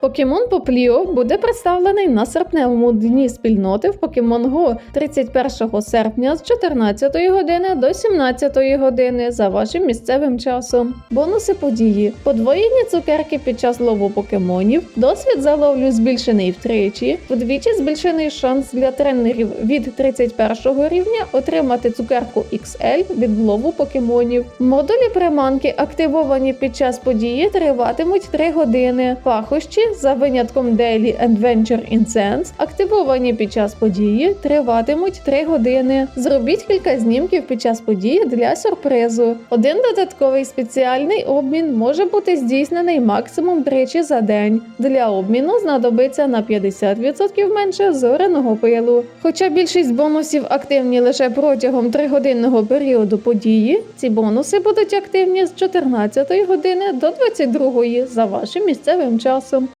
Покемон Попліо буде представлений на серпневому дні спільноти в Pokemon Go 31 серпня з 14 години до 17 години за вашим місцевим часом. Бонуси події: подвоєні цукерки під час лову покемонів, досвід за ловлю збільшений втричі, вдвічі збільшений шанс для тренерів від 31 рівня отримати цукерку XL від лову покемонів. Модулі приманки, активовані під час події, триватимуть 3 години. Пахощі за винятком Daily Adventure Incense, активовані під час події, триватимуть 3 години. Зробіть кілька знімків під час події для сюрпризу. Один додатковий спеціальний обмін може бути здійснений максимум тричі за день. Для обміну знадобиться на 50% менше зореного пилу. Хоча більшість бонусів активні лише протягом 3-годинного періоду події, ці бонуси будуть активні з 14 години до 22 за вашим місцевим часом.